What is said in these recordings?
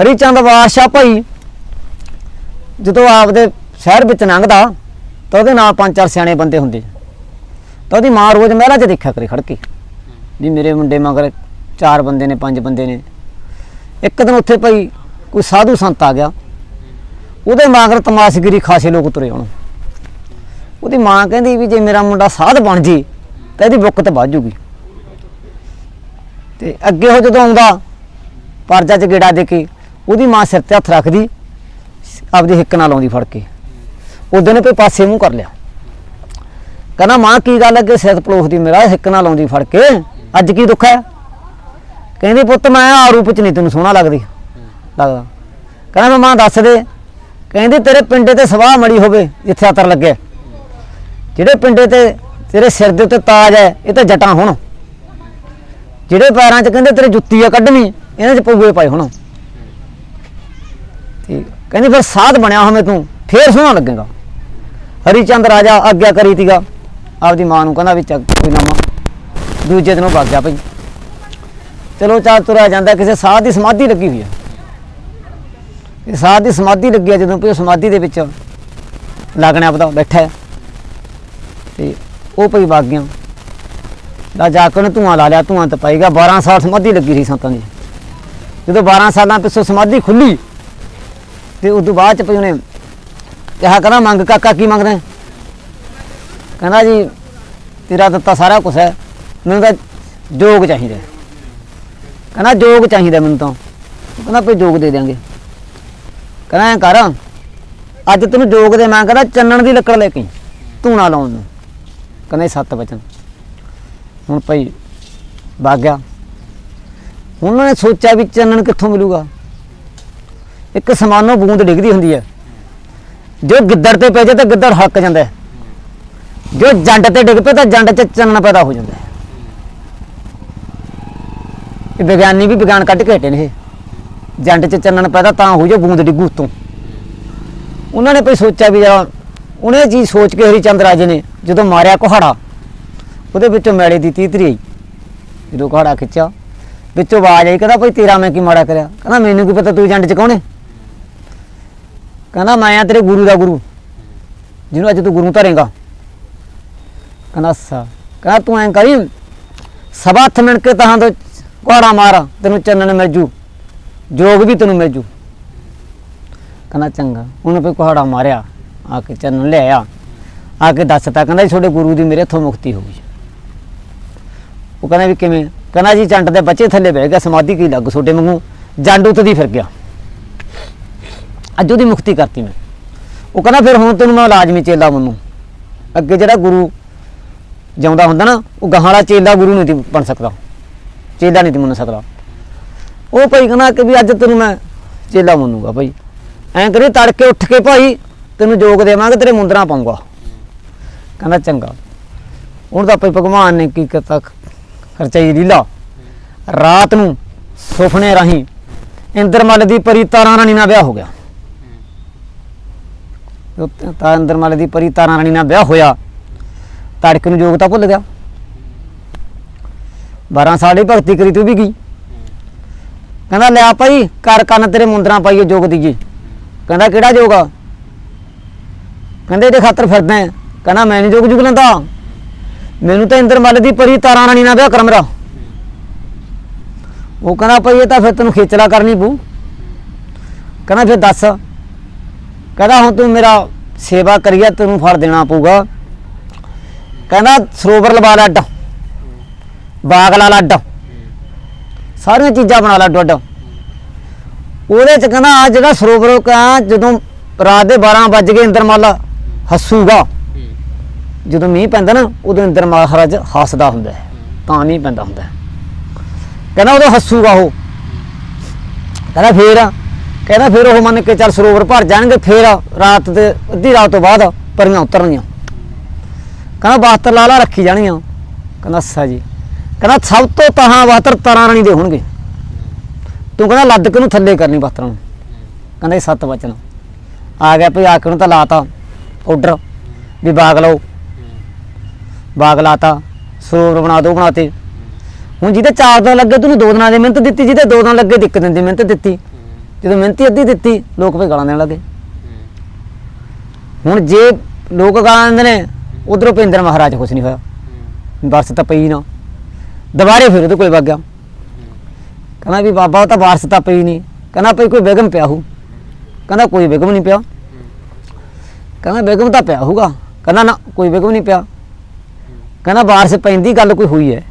ਹਰੀਚੰਦ ਵਾਰਸ਼ਾ ਭਾਈ ਜਦੋਂ ਆਪਦੇ ਸ਼ਹਿਰ ਵਿੱਚ ਲੰਘਦਾ ਤਾਂ ਉਹਦੇ ਨਾਲ ਪੰਜ ਚਾਰ ਸਿਆਣੇ ਬੰਦੇ ਹੁੰਦੇ ਤਾਂ ਉਹਦੀ ਮਾਂ ਰੋਜ਼ ਮਹਿਲਾ 'ਚ ਦੇਖਿਆ ਕਰੇ ਖੜ ਕੇ। ਵੀ ਮੇਰੇ ਮੁੰਡੇ ਮਗਰ ਚਾਰ ਬੰਦੇ ਨੇ ਪੰਜ ਬੰਦੇ ਨੇ। ਇੱਕ ਦਿਨ ਉੱਥੇ ਭਾਈ ਕੋਈ ਸਾਧੂ ਸੰਤ ਆ ਗਿਆ। ਉਹਦੇ ਮਗਰ ਤਮਾਸ਼ਗਿਰੀ ਖਾਸੇ ਲੋਕ ਤੁਰੇ ਆਉਣ। ਉਹਦੀ ਮਾਂ ਕਹਿੰਦੀ ਵੀ ਜੇ ਮੇਰਾ ਮੁੰਡਾ ਸਾਧ ਬਣ ਜੇ ਤਾਂ ਇਹਦੀ ਬੁੱਕ ਤੇ ਵੱਜ ਜੂਗੀ। ਤੇ ਅੱਗੇ ਉਹ ਜਦੋਂ ਆਉਂਦਾ ਪਰਜਾ ਚ ਗੇੜਾ ਦੇ ਕੇ ਉਹਦੀ ਮਾਂ ਸਿਰ ਤੇ ਹੱਥ ਰੱਖਦੀ, ਆਪਦੀ ਹਿੱਕ ਨਾਲ ਲਾਉਂਦੀ ਫੜ ਕੇ। ਉਦੋਂ ਨੇ ਕੋਈ ਪਾਸੇ ਮੂੰਹ ਕਰ ਲਿਆ। ਕਹਿੰਦਾ, ਮਾਂ, ਕੀ ਗੱਲ ਹੈ ਕਿ ਸਿਰ ਪਲੋਖਦੀ ਮੇਰਾ ਹਿੱਕ ਨਾਲ ਲਾਉਂਦੀ ਫੜ ਕੇ? ਅੱਜ ਕੀ ਦੁੱਖ ਹੈ? ਕਹਿੰਦੀ, ਪੁੱਤ, ਮੈਂ ਆ ਰੂਪ ਚ ਨਹੀਂ, ਤੈਨੂੰ ਸੋਹਣਾ ਲੱਗਦੀ। ਲੱਗਦਾ। ਕਹਿੰਦਾ, ਮੈਂ ਮਾਂ, ਦੱਸ ਦੇ। ਕਹਿੰਦੀ, ਤੇਰੇ ਪਿੰਡੇ ਤੇ ਸਵਾਹ ਮੜੀ ਹੋਵੇ, ਜਿੱਥੇ ਅਤਰ ਲੱਗੇ ਜਿਹੜੇ ਪਿੰਡੇ ਤੇ ਤੇਰੇ ਸਿਰ ਦੇ ਉੱਤੇ ਤਾਜ ਹੈ, ਇਹ ਤਾਂ ਜਟਾਂ ਹੁਣ। ਜਿਹੜੇ ਪੈਰਾਂ 'ਚ ਕਹਿੰਦੇ, ਤੇਰੇ ਜੁੱਤੀ ਆ ਕੱਢਣੀ, ਇਹਨਾਂ 'ਚ ਪਊਏ ਪਾਏ ਹੁਣ। ਤੇ ਕਹਿੰਦੀ, ਫਿਰ ਸਾਧ ਬਣਿਆ ਹੋਵੇਂ ਤੂੰ, ਫੇਰ ਸੋਹਣਾ ਲੱਗੇਗਾ। ਹਰੀਚੰਦ ਰਾਜਾ ਆਗਿਆ ਕਰੀ ਤੀਗਾ। ਆਪਦੀ ਮਾਂ ਨੂੰ ਕਹਿੰਦਾ ਵੀ ਚੱਕ ਕੋਈ ਨਾ ਦੂਜੇ ਦਿਨੋਂ ਵਗ ਗਿਆ ਭਈ। ਚਲੋ ਚਾਰ ਤੁਰਿਆ ਜਾਂਦਾ, ਕਿਸੇ ਸਾਧ ਦੀ ਸਮਾਧੀ ਲੱਗੀ ਹੋਈ ਆ। ਇਹ ਸਾਧ ਦੀ ਸਮਾਧੀ ਲੱਗੀ ਆ ਜਦੋਂ ਭਈ ਉਹ ਸਮਾਧੀ ਦੇ ਵਿੱਚ ਲੱਗਣਾ ਪਤਾ ਬੈਠਾ ਹੈ। ਤੇ ਉਹ ਭਈ ਵਗ ਗਿਆ। ਦਾ ਜਾ ਕੇ ਉਹਨੇ ਧੂਆਂ ਲਾ ਲਿਆ, ਧੂਆਂ ਤਾਂ ਪਾਈਗਾ 12 ਸਾਲ ਸਮਾਧੀ ਲੱਗੀ ਸੀ ਸੰਤਾਂ ਦੀ। ਜਦੋਂ 12 ਸਾਲਾਂ ਪਿੱਛੋਂ ਸਮਾਧੀ ਖੁੱਲੀ ਤੇ ਤੋਂ ਬਾਅਦ ਚ ਭਈ ਉਹਨੇ ਕਿਹਾ ਕਹਿੰਦਾ ਮੰਗ ਕਾਕਾ ਕੀ ਮੰਗਦਾ ਹੈ? ਕਹਿੰਦਾ ਜੀ ਤੇਰਾ ਦਿੱਤਾ ਸਾਰਾ ਕੁਝ ਹੈ। ਮੈਨੂੰ ਤਾਂ ਜੋਗ ਚਾਹੀਦਾ ਹੈ। ਕਹਿੰਦਾ ਜੋਗ ਚਾਹੀਦਾ ਮੈਨੂੰ ਤਾਂ। ਕਹਿੰਦਾ ਭਈ ਜੋਗ ਦੇ ਦਿਆਂਗੇ। ਕਹਿੰਦਾ ਐਂ ਕਰ ਅੱਜ ਤੈਨੂੰ ਜੋਗ ਦੇ ਮੈਂ ਕਹਿੰਦਾ ਚੰਨਣ ਦੀ ਲੱਕੜ ਲੈ ਕੇ ਆਈ, ਧੂਣਾ ਲਾਉਣ ਨੂੰ। ਕਹਿੰਦਾ ਇਹ ਸੱਤ ਵਚਨ। ਹੁਣ ਭਾਈ ਵਗ ਗਿਆ। ਹੁਣ ਉਹਨਾਂ ਨੇ ਸੋਚਿਆ ਵੀ ਚੰਨਣ ਕਿੱਥੋਂ ਮਿਲੂਗਾ? ਇੱਕ ਸਮਾਨੋਂ ਬੂੰਦ ਡਿੱਗਦੀ ਹੁੰਦੀ ਹੈ। ਜੋ ਗਿੱਦੜ ਤੇ ਪੈ ਜਾਏ ਤਾਂ ਗਿੱਦੜ ਹੱਕ ਜਾਂਦਾ ਹੈ। ਜੋ ਜੰਡ ਤੇ ਡਿੱਗ ਪਏ ਤਾਂ ਜੰਡ 'ਚ ਚੰਨਣ ਪੈਦਾ ਹੋ ਜਾਂਦਾ ਹੈ। ਇਹ ਵਿਗਿਆਨੀ ਵੀ ਵਿਗਿਆਨ ਕੱਢ ਕੇ ਹਟੇ ਨੇ ਇਹ। ਜੰਡ 'ਚ ਚੰਨਣ ਪੈਦਾ ਤਾਂ ਹੋ ਜਾ ਬੂੰਦ ਡਿੱਗੂ ਉੱਤੋਂ। ਉਹਨਾਂ ਨੇ ਕੋਈ ਸੋਚਿਆ ਵੀ ਜਰਾ ਉਹਨੇ ਇਹ ਚੀਜ਼ ਸੋਚ ਕੇ ਹਰੀਚੰਦ ਰਾਜੇ ਨੇ ਜਦੋਂ ਮਾਰਿਆ ਕੁਹਾੜਾ, ਉਹਦੇ ਵਿੱਚੋਂ ਮੈਲੇ ਦੀ ਤੀਤਰੀ ਆਈ। ਜਦੋਂ ਕੁਹਾੜਾ ਖਿੱਚਿਆ, ਵਿੱਚੋਂ ਆਵਾਜ਼ ਆਈ, ਕਹਿੰਦਾ ਭਾਈ ਤੇਰਾ ਮੈਂ ਕੀ ਮਾੜਾ ਕਰਿਆ? ਕਹਿੰਦਾ ਮੈਨੂੰ ਕੀ ਪਤਾ ਤੂੰ ਜੰਡ ਚ ਕੌਣ ਹੈ? ਕਹਿੰਦਾ ਮੈਂ ਆ ਤੇਰੇ ਗੁਰੂ ਦਾ ਗੁਰੂ, ਜਿਹਨੂੰ ਅੱਜ ਤੂੰ ਗੁਰੂ ਧਰੇਗਾ। ਕਹਿੰਦਾ, ਅੱਛਾ। ਕਹਿੰਦਾ, ਤੂੰ ਐਂ ਕਰੀ, ਸਭਾ ਹੱਥ ਮਿਣ ਕੇ ਤਹਾਂ ਤੋਂ ਕੁਹਾੜਾ ਮਾਰ, ਤੈਨੂੰ ਚੰਨਣ ਮਿਲ ਜੂ, ਜੋਗ ਵੀ ਤੈਨੂੰ ਮਿਲ ਜੂ। ਕਹਿੰਦਾ, ਚੰਗਾ। ਉਹਨੇ ਫਿਰ ਕੁਹਾੜਾ ਮਾਰਿਆ, ਆ ਕੇ ਚੰਨਣ ਲਿਆਇਆ ਆ ਕੇ ਦੱਸਤਾ, ਕਹਿੰਦਾ ਜੀ, ਤੁਹਾਡੇ ਗੁਰੂ ਦੀ ਮੇਰੇ ਹੱਥੋਂ ਮੁਕਤੀ ਹੋ ਗਈ। ਉਹ ਕਹਿੰਦਾ ਵੀ ਕਿਵੇਂ? ਕਹਿੰਦਾ ਜੀ, ਜੰਡ ਦੇ ਬੱਚੇ ਥੱਲੇ ਬਹਿ ਗਿਆ, ਸਮਾਧੀ ਕੀ ਲੱਗ ਛੋਟੇ ਵਾਂਗੂ ਜੰਡ ਉੱਤਦੀ ਫਿਰ ਗਿਆ। ਅੱਜ ਉਹਦੀ ਮੁਕਤੀ ਕਰਤੀ ਮੈਂ। ਉਹ ਕਹਿੰਦਾ, ਫਿਰ ਹੁਣ ਤੈਨੂੰ ਮੈਂ ਲਾਜ਼ਮੀ ਚੇਲਾ ਮੰਨੂ। ਅੱਗੇ ਜਿਹੜਾ ਗੁਰੂ ਜਿਉਂਦਾ ਹੁੰਦਾ ਨਾ, ਉਹ ਗਾਹਾਂ ਵਾਲਾ ਚੇਲਾ ਗੁਰੂ ਨਹੀਂ ਬਣ ਸਕਦਾ। ਚੇਲਾ ਨਹੀਂ ਮੰਨ ਸਕਦਾ। ਉਹ ਭਾਈ ਕਹਿੰਦਾ ਕਿ ਵੀ ਅੱਜ ਤੈਨੂੰ ਮੈਂ ਚੇਲਾ ਮੰਨੂਗਾ ਭਾਈ। ਐਂ ਕਰੀ, ਤੜਕੇ ਉੱਠ ਕੇ ਭਾਈ ਤੈਨੂੰ ਜੋਗ ਦੇਵਾਂਗੇ, ਤੇਰੇ ਮੁੰਦਰਾ ਪਾਉਂਗਾ। ਕਹਿੰਦਾ, ਚੰਗਾ। ਹੁਣ ਤਾਂ ਭਾਈ ਭਗਵਾਨ ਨੇ ਕੀ ਕੀਤਾ? ਖਰਚਾਈ ਲੀਲਾ। ਰਾਤ ਨੂੰ ਸੁਪਨੇ ਰਾਹੀਂ ਇੰਦਰਮਲ ਦੀ ਪਰੀ ਤਾਰਾਂ ਰਾਣੀ ਨਾਲ ਵਿਆਹ ਹੋ ਗਿਆ। ਉਹ ਤਾਂ ਇੰਦਰਮਲ ਦੀ ਪਰੀ ਤਾਰਾ ਰਾਣੀ ਨਾਲ ਵਿਆਹ ਹੋਇਆ। ਤੜਕੇ ਨੂੰ ਯੋਗਤਾ ਭੁੱਲ ਗਿਆ। 12 ਸਾਲ ਹੀ ਭਗਤੀ ਕਰੀ ਤੂੰ ਵੀ ਗਈ। ਕਹਿੰਦਾ ਲਿਆ ਭਾਈ, ਕਰ ਕੰਨ ਤੇਰੇ ਮੁੰਦਰਾਂ ਪਾਈਏ ਜੋਗ ਦੀਏ। ਕਹਿੰਦਾ, ਕਿਹੜਾ ਜੋਗ ਆ? ਕਹਿੰਦੇ, ਇਹਦੇ ਖਾਤਰ ਫਿਰਦਾ ਕਹਿੰਦਾ, ਮੈਂ ਨਹੀਂ ਜੋਗ ਜੁਗ ਲੈਂਦਾ। ਮੈਨੂੰ ਤਾਂ ਇੰਦਰ ਇੰਦਰਮਲ ਦੀ ਪਰੀ ਤਾਰਾਂ ਰਾਣੀ ਨਾਲ ਵਿਆਹ ਕਰ ਮੇਰਾ। ਉਹ ਕਹਿੰਦਾ, ਭਾਈ, ਇਹ ਤਾਂ ਫਿਰ ਤੈਨੂੰ ਖੇਚਲਾ ਕਰਨੀ ਪਊ। ਕਹਿੰਦਾ, ਫਿਰ ਦੱਸ। ਕਹਿੰਦਾ, ਹੁਣ ਤੂੰ ਮੇਰਾ ਸੇਵਾ ਕਰੀਆ ਤੈਨੂੰ ਫੜ ਦੇਣਾ ਪਊਗਾ। ਕਹਿੰਦਾ, ਸਰੋਵਰ ਲਵਾ ਲਾ ਅੱਡ, ਬਾਗ ਲਾ ਲਾ ਅੱਡ। ਸਾਰੀਆਂ ਚੀਜ਼ਾਂ ਬਣਾ ਲਾ ਅੱਡ ਅੱਡ। ਉਹਦੇ ਚ ਕਹਿੰਦਾ ਆ ਜਿਹੜਾ ਸਰੋਵਰ ਕਾ ਜਦੋਂ ਰਾਤ ਦੇ 12 ਵੱਜ ਗਏ, ਇੰਦਰਮਲ ਹੱਸੂਗਾ। ਜਦੋਂ ਮੀਂਹ ਪੈਂਦਾ ਨਾ, ਉਦੋਂ ਇੰਦਰ ਮਹਾਰਾਜ ਹੱਸਦਾ ਹੁੰਦਾ ਹੈ, ਤਾਂ ਨਹੀਂ ਪੈਂਦਾ ਹੁੰਦਾ ਹੈ। ਕਹਿੰਦਾ, ਉਦੋਂ ਹੱਸੂਗਾ ਉਹ। ਕਹਿੰਦਾ, ਫੇਰ ਕਹਿੰਦਾ ਫਿਰ ਉਹ ਮੰਨ ਕੇ ਚੱਲ ਸਰੋਵਰ ਭਰ ਜਾਣਗੇ, ਫਿਰ ਰਾਤ ਦੇ ਅੱਧੀ ਰਾਤ ਤੋਂ ਬਾਅਦ ਪਰੀਆਂ ਉਤਰਨਗੀਆਂ। ਕਹਿੰਦਾ ਬਾਤਰ ਲਾਲਾ ਰੱਖੀ ਜਾਣੀਆਂ ਕਹਿੰਦਾ ਅੱਛਾ ਜੀ। ਕਹਿੰਦਾ ਸਭ ਤੋਂ ਤਹਾਂ ਬਾਤਰ ਤਾਰਾਂ ਰਾਣੀ ਦੇ ਹੋਣਗੇ। ਤੂੰ ਕਹਿੰਦਾ ਲੱਦ ਕੇ ਨੂੰ ਥੱਲੇ ਕਰਨੀ ਬਾਤਰਾਂ ਨੂੰ। ਕਹਿੰਦਾ ਇਹ ਸੱਤ ਵਚਨ। ਆ ਗਿਆ ਭਈ ਆ ਕੇ ਨੂੰ ਤਾਂ ਲਾਤਾ। ਆਰਡਰ ਵੀ ਬਾਗ ਲਓ। ਬਾਗ ਲਾਤਾ। ਸਰੋਵਰ ਬਣਾ ਦੋ ਬਣਾਤੇ ਹੁਣ ਜਿਹਦੇ ਚਾਰ ਦਿਨ ਲੱਗੇ, ਤੂੰ ਦੋ ਦਿਨਾਂ ਦੀ ਮਿਹਨਤ ਦਿੱਤੀ, ਜਿਹਦੇ ਦੋ ਦਿਨ ਲੱਗੇ ਤੇ ਇੱਕ ਦਿਨ ਦੀ ਮਿਹਨਤ ਦਿੱਤੀ। ਜਦੋਂ ਮਿਹਨਤੀ ਅੱਧੀ ਦਿੱਤੀ, ਲੋਕ ਫੇ ਗਾਲਾਂ ਦੇਣ ਲੱਗੇ ਹੁਣ ਜੇ ਲੋਕ ਗਾਲਾਂ ਦਿੰਦੇ ਨੇ, ਉਧਰੋਂ ਭਿੰਦਰ ਮਹਾਰਾਜ ਕੁਛ ਨਹੀਂ ਹੋਇਆ। ਵਾਰਸ ਤਾਂ ਪਈ ਨਾ। ਦੁਬਾਰੇ ਫਿਰ ਉਹਦੇ ਕੋਲ ਵਗ ਗਿਆ। ਕਹਿੰਦਾ ਵੀ ਬਾਬਾ, ਉਹ ਤਾਂ ਵਾਰਸ ਤਾਂ ਪਈ ਨਹੀਂ। ਕਹਿੰਦਾ ਭਈ ਕੋਈ ਬੇਗਮ ਪਿਆ ਹੋਊ। ਕਹਿੰਦਾ ਕੋਈ ਬੇਗਮ ਨਹੀਂ ਪਿਆ। ਕਹਿੰਦਾ ਬੇਗਮ ਤਾਂ ਪਿਆ ਹੋਊਗਾ। ਕਹਿੰਦਾ ਨਾ, ਕੋਈ ਬੇਗਮ ਨਹੀਂ ਪਿਆ। ਕਹਿੰਦਾ ਵਾਰਸ ਪੈਂਦੀ ਗੱਲ ਕੋਈ ਹੋਈ ਹੈ।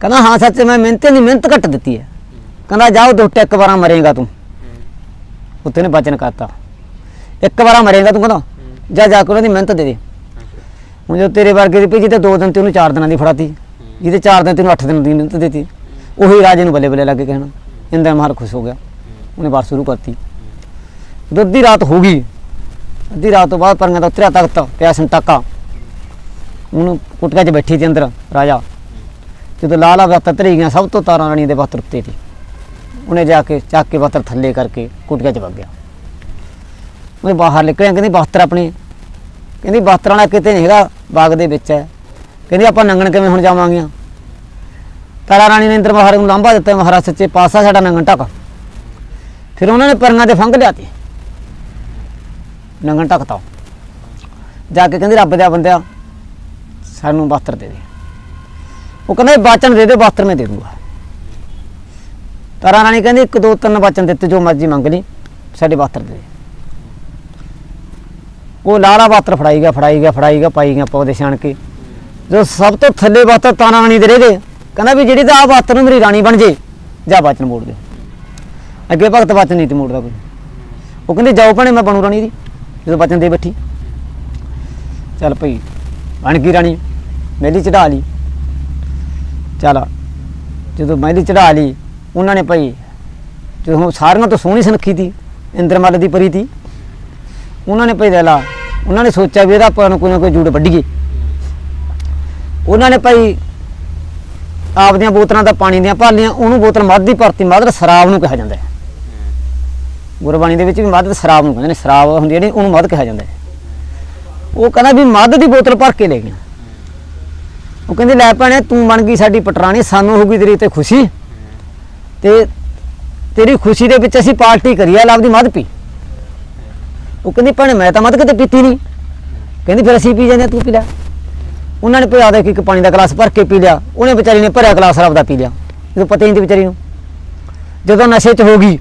ਕਹਿੰਦਾ ਹਾਂ ਸੱਚ, ਮੈਂ ਮਿਹਨਤ ਦੀ ਮਿਹਨਤ ਘੱਟ ਦਿੱਤੀ ਹੈ। ਕਹਿੰਦਾ ਜਾਓ ਦੋ ਟੱਕ ਵਾਰਾਂ ਮਰੇਗਾ ਤੂੰ। ਉੱਤੇ ਨੇ ਬਚਨ ਕਰਤਾ। ਇੱਕ ਵਾਰਾਂ ਮਰੇਗਾ ਤੂੰ ਕਹਿੰਦਾ ਜਾ ਜਾ ਕੇ ਉਹਨਾਂ ਦੀ ਮਿਹਨਤ ਦੇ ਦੇ। ਹੁਣ ਜੋ ਤੇਰੇ ਵਰਗੇ ਦੀ ਭਈ ਜਿਹਦੇ ਦੋ ਦਿਨ ਤੇ ਉਹਨੂੰ ਚਾਰ ਦਿਨਾਂ ਦੀ ਫੜਾਤੀ। ਜਿਹਦੇ ਚਾਰ ਦਿਨ ਤੈਨੂੰ ਅੱਠ ਦਿਨ ਦੀ ਮਿਹਨਤ ਦਿੱਤੀ। ਉਹੀ ਰਾਜੇ ਨੂੰ ਬੱਲੇ ਬੱਲੇ ਲੱਗ ਕੇ ਕਹਿਣਾ ਇੰਦਰ ਮਹਾਰ ਖੁਸ਼ ਹੋ ਗਿਆ। ਉਹਨੇ ਵਾਰ ਸ਼ੁਰੂ ਕਰਤੀ। ਅੱਧੀ ਰਾਤ ਹੋ ਗਈ ਅੱਧੀ ਰਾਤ ਤੋਂ ਬਾਅਦ ਪਰੀਆਂ ਦਾ ਉਤਰਿਆ ਤਖਤ ਪਿਆ ਸੰਤਾਕਾ ਉਹਨੂੰ ਕੁਟਕਾ 'ਚ ਬੈਠੀ ਸੀ ਅੰਦਰ ਰਾਜਾ। ਜਦੋਂ ਲਾਲਾ ਬਾਤਾਂ ਧਰੀ ਗਈਆਂ ਸਭ ਤੋਂ ਤਾਰਾਂ ਰਾਣੀ ਦੇ ਬਾਤ ਉੱਤੇ ਸੀ। ਉਹਨੇ ਜਾ ਕੇ ਚੱਕ ਕੇ ਬਾਤਰ ਥੱਲੇ ਕਰਕੇ ਕੁਟਕਾ 'ਚ ਵਗ ਗਿਆ। ਉਹਨੇ ਬਾਹਰ ਨਿਕਲਿਆ, ਕਹਿੰਦੀ ਬਾਤਰ ਆਪਣੀ। ਕਹਿੰਦੀ ਬਾਤਰਾਂ ਵਾਲਾ ਕਿਤੇ ਨਹੀਂ ਹੈਗਾ, ਬਾਗ ਦੇ ਵਿੱਚ ਹੈ। ਕਹਿੰਦੀ ਆਪਾਂ ਨੰਗਣ ਕਿਵੇਂ ਹੁਣ ਜਾਵਾਂਗੇ ਤਾਰਾ ਰਾਣੀ ਨੇ ਇੰਦਰ ਮਹਾਰਾਜ ਨੂੰ ਲਾਂਭਾ ਦਿੱਤਾ, ਮਹਾਰਾਜ ਸੱਚੇ ਪਾਸਾ ਸਾਡਾ ਨੰਗਣ ਢਕ। ਫਿਰ ਉਹਨਾਂ ਨੇ ਪਰੀਆਂ ਦੇ ਫੰਗ ਲਿਆਤੇ। ਨੰਗਣ ਢਕਤਾ ਜਾ ਕੇ ਕਹਿੰਦੇ ਰੱਬ ਦਾ ਬੰਦਿਆ, ਸਾਨੂੰ ਵਸਤਰ ਦੇ ਦੇ। ਉਹ ਕਹਿੰਦਾ ਇਹ ਦੇ ਦੇ ਵਸਤਰ ਮੈਂ ਦੇ ਦੂੰਗਾ। ਤਾਰਾ ਰਾਣੀ ਕਹਿੰਦੀ, ਇੱਕ, ਦੋ, ਤਿੰਨ ਬਾਚਨ ਦਿੱਤੇ, ਜੋ ਮਰਜ਼ੀ ਮੰਗ ਲਈ, ਸਾਡੇ ਵਸਤਰ ਦੇ। ਉਹ ਲਾਲਾ ਬਾਤਰ ਫੜਾਈ ਗਿਆ ਫੜਾਈ ਗਿਆ ਫੜਾਈ ਗਿਆ, ਪਾਈ ਗਿਆ ਪੌਦੇ ਛਾਣ ਕੇ। ਜੋ ਸਭ ਤੋਂ ਥੱਲੇ ਬਾਤਰ ਤਾਰਾ ਰਾਣੀ ਦੇ ਰਹਿ ਗਏ, ਕਹਿੰਦਾ ਵੀ ਜਿਹੜੀ ਤਾਂ ਆ ਬਾਤਰ ਨੂੰ ਮੇਰੀ ਰਾਣੀ ਬਣ ਜੇ, ਜਾ ਬਾਚਨ ਮੋੜ ਦੇ। ਅੱਗੇ ਭਗਤ ਬਾਚਨ ਨਹੀਂ ਤੇ ਮੋੜਦਾ ਕੋਈ। ਉਹ ਕਹਿੰਦੇ, ਜਾਓ ਭਣੇ, ਮੈਂ ਬਣੂ ਰਾਣੀ ਦੀ, ਜਦੋਂ ਬਚਨ ਦੇ ਬੈਠੀ। ਚੱਲ ਭਈ, ਬਣ ਗਈ ਰਾਣੀ, ਮਹਿਲੀ ਚੜਾ ਲਈ। ਚੱਲ, ਜਦੋਂ ਮਹਿਲੀ ਚੜਾ ਲਈ ਉਹਨਾਂ ਨੇ ਭਾਈ ਜਦੋਂ ਸਾਰਿਆਂ ਤੋਂ ਸੋਹਣੀ ਸੁਨੱਖੀ ਤੀ, ਇੰਦਰਮਲ ਦੀ ਪਰੀ ਤੀ। ਉਹਨਾਂ ਨੇ ਭਾਈ ਲੈ ਲਾ, ਉਹਨਾਂ ਨੇ ਸੋਚਿਆ ਵੀ ਇਹਦਾ ਆਪਾਂ ਨੂੰ ਕੋਈ ਨਾ ਕੋਈ ਜੂੜ ਵੱਢੀਏ। ਉਹਨਾਂ ਨੇ ਭਈ ਆਪਦੀਆਂ ਬੋਤਲਾਂ ਦਾ ਪਾਣੀ ਦੀਆਂ ਭਾਲੀਆਂ, ਉਹਨੂੰ ਬੋਤਲ ਮੱਧ ਦੀ ਭਰਤੀ, ਮੱਧ ਸ਼ਰਾਬ ਨੂੰ ਕਿਹਾ ਜਾਂਦਾ ਹੈ। ਗੁਰਬਾਣੀ ਦੇ ਵਿੱਚ ਵੀ ਮੱਧ ਸ਼ਰਾਬ ਨੂੰ ਕਹਿੰਦੇ ਨੇ, ਸ਼ਰਾਬ ਹੁੰਦੀ ਜਿਹੜੀ ਉਹਨੂੰ ਮੱਧ ਕਿਹਾ ਜਾਂਦਾ ਹੈ। ਉਹ ਕਹਿੰਦਾ ਵੀ ਮੱਧ ਦੀ ਬੋਤਲ ਭਰ ਕੇ ਲੈ ਗਿਆ। ਉਹ ਕਹਿੰਦੇ, ਲੈ ਭੈਣੇ, ਤੂੰ ਬਣ ਗਈ ਸਾਡੀ ਪਟਰਾਣੀ, ਸਾਨੂੰ ਹੋਊਗੀ ਤੇਰੀ ਤੇ ਖੁਸ਼ੀ। ਤੇ ਤੇਰੀ ਖੁਸ਼ੀ ਦੇ ਵਿੱਚ ਅਸੀਂ ਪਾਰਟੀ ਕਰੀ ਆ ਲਵ ਦੀ ਮੱਧ ਪੀ। ਉਹ ਕਹਿੰਦੀ ਭੈਣੇ ਮੈਂ ਤਾਂ ਮੱਧ ਕਿਤੇ ਪੀਤੀ ਨਹੀਂ। ਕਹਿੰਦੀ ਫਿਰ ਅਸੀਂ ਪੀ ਜਾਂਦੇ ਹਾਂ, ਤੂੰ ਪੀ ਲੈ। ਉਹਨਾਂ ਨੇ ਪਿਆ ਦੇ ਇੱਕ ਪਾਣੀ ਦਾ ਗਲਾਸ ਭਰ ਕੇ ਪੀ ਲਿਆ। ਉਹਨੇ ਵਿਚਾਰੀ ਨੇ ਭਰਿਆ ਗਲਾਸ ਰੱਬ ਦਾ ਪੀ ਲਿਆ। ਜਦੋਂ ਪਤਾ ਹੀ ਨਹੀਂ ਵਿਚਾਰੀ ਨੂੰ। ਜਦੋਂ ਨਸ਼ੇ 'ਚ ਹੋ ਗਈ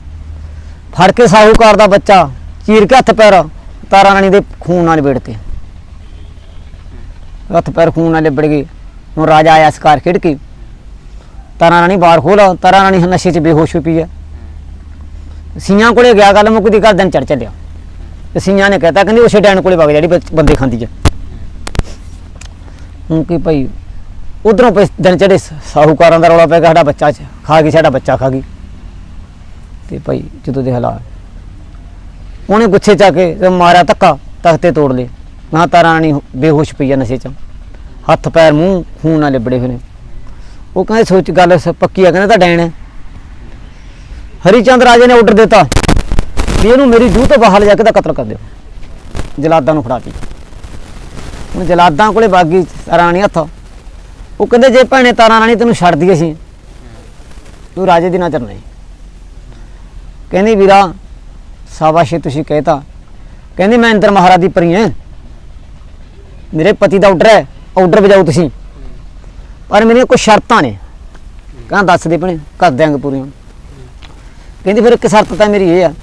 ਫੜ ਕੇ ਸਾਹੂਕਾਰ ਦਾ ਬੱਚਾ ਚੀਰ ਕੇ ਹੱਥ ਪੈਰ ਤਾਰਾ ਰਾਣੀ ਦੇ ਖੂਨ ਨਾਲ ਲਪੇਟਤੇ ਹੱਥ ਪੈਰ ਖੂਨ ਨਾਲ ਲਿਬੜ ਗਏ। ਹੁਣ ਰਾਜਾ ਆਇਆ ਸਕਾਰ ਖੇਡ ਕੇ ਤਾਰਾ ਰਾਣੀ ਬਾਹਰ ਖੋਲ ਤਾਰਾ ਰਾਣੀ ਨਸ਼ੇ 'ਚ ਬੇਹੋਸ਼ ਹੋ ਪਈ ਹੈ ਸੀਆਂ ਕੋਲੇ ਗਿਆ ਗੱਲ ਮੁੱਕਦੀ ਕਰ ਦਿਨ ਚੜ ਚੱਲਿਆ। ਤੇ ਸੀਆਂ ਨੇ ਕਹਤਾ, ਕਹਿੰਦੀ ਉਸੇ ਡੈਣ ਕੋਲੇ ਵਗ ਜਿਹੜੀ ਬੰਦੇ ਖਾਂਦੀ ਹੈ ਹੁਣ ਕਿ ਭਾਈ, ਉਧਰੋਂ ਦਿਨ ਚੜੇ ਸਾਹੂਕਾਰਾਂ ਦਾ ਰੌਲਾ ਪੈ ਗਿਆ ਸਾਡਾ ਬੱਚਾ ਚ, ਖਾ ਗਈ, ਸਾਡਾ ਬੱਚਾ ਖਾ ਗਈ। ਤੇ ਭਾਈ ਜਦੋਂ ਦੇ ਹਾਲਾਤ। ਉਹਨੇ ਗੁੱਛੇ ਚਾ ਕੇ ਮਾਰਿਆ ਧੱਕਾ, ਤਖਤੇ ਤੋੜ ਲਏ। ਨਾ ਤਾਰਾ ਰਾਣੀ ਬੇਹੋਸ਼ ਪਈ ਆ ਨਸ਼ੇ ਚ। ਹੱਥ, ਪੈਰ, ਮੂੰਹ, ਖੂਨ ਨਾਲ ਲਿਬੜੇ ਹੋਏ ਨੇ। ਉਹ ਕਹਿੰਦੇ ਸੋਚ ਗੱਲ ਸ- ਪੱਕੀ ਆ, ਕਹਿੰਦੇ ਤਾਂ ਡੈਣ ਹੈ। ਹਰੀਚੰਦ ਰਾਜੇ ਨੇ ਆਰਡਰ ਦਿੱਤਾ ਵੀ ਇਹਨੂੰ ਮੇਰੀ ਜੂਹ ਤੋਂ ਬਾਹਰ ਜਾ ਕੇ ਦਾ ਕਤਲ ਕਰ ਦਿਓ। ਜਲਾਦਾਂ ਨੂੰ ਫੜਾਤੀ ਹੁਣ ਜਲਾਦਾਂ ਕੋਲੇ ਬਾਗੀ ਰਾਣੀ ਹੱਥ। ਉਹ ਕਹਿੰਦੇ ਜੇ ਭੈਣੇ ਤਾਰਾ ਰਾਣੀ ਤੈਨੂੰ ਛੱਡਦੀ ਦਈਏ ਸੀ ਤੂੰ ਰਾਜੇ ਦੀ ਚਰਨਾ ਨਹੀਂ। ਕਹਿੰਦੀ ਵੀਰਾ, ਸ਼ਾਬਾਸ਼ ਏ ਤੁਸੀਂ ਕਹਿਤਾ। ਕਹਿੰਦੀ ਮੈਂ ਇੰਦਰ ਮਹਾਰਾਜ ਦੀ ਪਰੀ ਹਾਂ। ਮੇਰੇ ਪਤੀ ਦਾ ਆਰਡਰ ਹੈ ਆਰਡਰ ਵਜਾਓ ਤੁਸੀਂ। ਪਰ ਮੇਰੀਆਂ ਕੁਝ ਸ਼ਰਤਾਂ ਨੇ। ਕਹਿੰਦਾ ਦੱਸ ਦੇ ਭਣੇ, ਕਰ ਦਿਆਂਗੇ ਪੂਰੀਆਂ। ਕਹਿੰਦੀ ਫਿਰ ਇੱਕ ਸ਼ਰਤ ਤਾਂ ਮੇਰੀ ਇਹ ਆ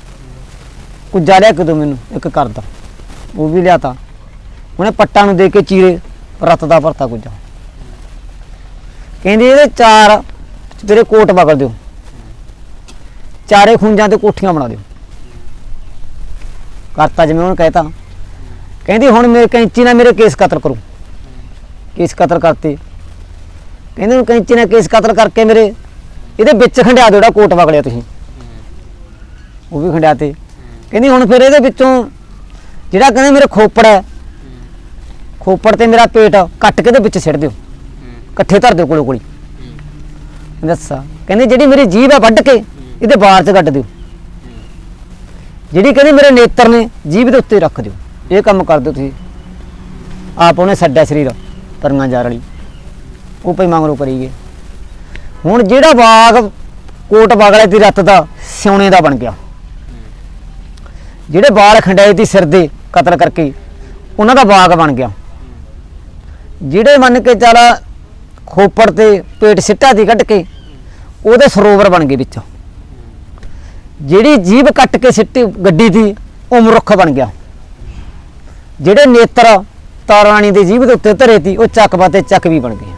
ਕੁੱਜਾ ਲਿਆ ਕੇ ਦਿਓ ਮੈਨੂੰ, ਇੱਕ ਕਰਦਾ। ਉਹ ਵੀ ਲਿਆਤਾ। ਉਹਨੇ ਪੱਟਾਂ ਨੂੰ ਦੇ ਕੇ ਚੀਰੇ, ਰੱਤ ਦਾ ਭਰਤਾ ਕੁੱਜਾ ਕਹਿੰਦੀ ਇਹਦੇ ਚਾਰ ਤੇਰੇ ਕੋਟ ਬਗਲ ਦਿਓ। ਚਾਰੇ ਖੁੰਜਾਂ ਤੇ ਕੋਠੀਆਂ ਬਣਾ ਦਿਓ। ਕਰਤਾ ਜਿਵੇਂ ਉਹਨੇ ਕਹਿਤਾ। ਕਹਿੰਦੀ ਹੁਣ ਮੇਰੇ ਕੈਂਚੀ ਨਾਲ ਮੇਰੇ ਕੇਸ ਕਤਲ ਕਰੋ। ਕੇਸ ਕਤਲ ਕਰਤੇ। ਕਹਿੰਦੇ ਹੁਣ ਕੈਂਚੀ ਨਾਲ ਕੇਸ ਕਤਲ ਕਰਕੇ ਮੇਰੇ। ਇਹਦੇ ਵਿੱਚ ਖੰਡਿਆ ਦਿਓ ਜਿਹੜਾ ਕੋਟ ਵਗੜਿਆ ਤੁਸੀਂ। ਉਹ ਵੀ ਖੰਡਿਆਤੇ। ਕਹਿੰਦੀ ਹੁਣ ਫਿਰ ਇਹਦੇ ਵਿੱਚੋਂ ਜਿਹੜਾ ਕਹਿੰਦੇ ਮੇਰੇ ਖੋਪੜ ਹੈ, ਖੋਪੜ ਤੇ ਮੇਰਾ ਪੇਟ ਕੱਟ ਕੇ ਦੇ ਵਿੱਚ ਸਿੱਟ ਦਿਓ। ਇਕੱਠੇ ਧਰ ਦਿਓ ਕੋਲੋਂ ਕੋਲੀ ਦੱਸਾ ਕਹਿੰਦੇ, ਜਿਹੜੀ ਮੇਰੀ ਜੀਭ ਹੈ ਵੱਢ ਕੇ, ਇਹਦੇ ਬਾਹਰ 'ਚ ਕੱਢ ਦਿਓ। ਜਿਹੜੀ ਕਹਿੰਦੇ ਮੇਰੇ ਨੇਤਰ ਨੇ, ਜੀਭ ਦੇ ਉੱਤੇ ਰੱਖ ਦਿਓ। ਇਹ ਕੰਮ ਕਰ ਦਿਓ ਤੁਸੀਂ। ਆਪ ਉਹਨੇ ਛੱਡਿਆ ਸਰੀਰ ਪਰੀਆਂ ਜਾਰ ਵਾਲੀ। ਉਹ ਪਈ ਮੰਗਰੋ ਕਰੀਏ ਹੁਣ ਜਿਹੜਾ ਬਾਗ ਕੋਟ ਬਾਗਲੇ ਦੀ ਰੱਤ ਦਾ ਸਿਉਣੇ ਦਾ ਬਣ ਗਿਆ। ਜਿਹੜੇ ਬਾਲ ਖੰਡਾਏ ਤੀ ਸਿਰ ਦੇ ਕਤਲ ਕਰਕੇ ਉਹਨਾਂ ਦਾ ਬਾਗ ਬਣ ਗਿਆ। ਜਿਹੜੇ ਮੰਨ ਕੇ ਚੱਲ ਖੋਪੜ ਤੇ ਪੇਟ ਸਿੱਟਾ ਦੀ ਕੱਢ ਕੇ ਉਹਦੇ ਸਰੋਵਰ ਬਣ ਗਏ ਵਿੱਚ। ਜਿਹੜੀ ਜੀਭ ਕੱਟ ਕੇ ਸਿੱਟੀ ਗੱਡੀ ਦੀ ਉਹ ਮਰੁੱਖ ਬਣ ਗਿਆ। ਜਿਹੜੇ ਨੇਤਰ ਤਾਰਾਣੀ ਦੇ ਜੀਭ ਦੇ ਉੱਤੇ ਧਰੇ ਤੀ ਉਹ ਚੱਕ ਬਾਤੇ ਚੱਕ ਵੀ ਬਣ ਗਏ।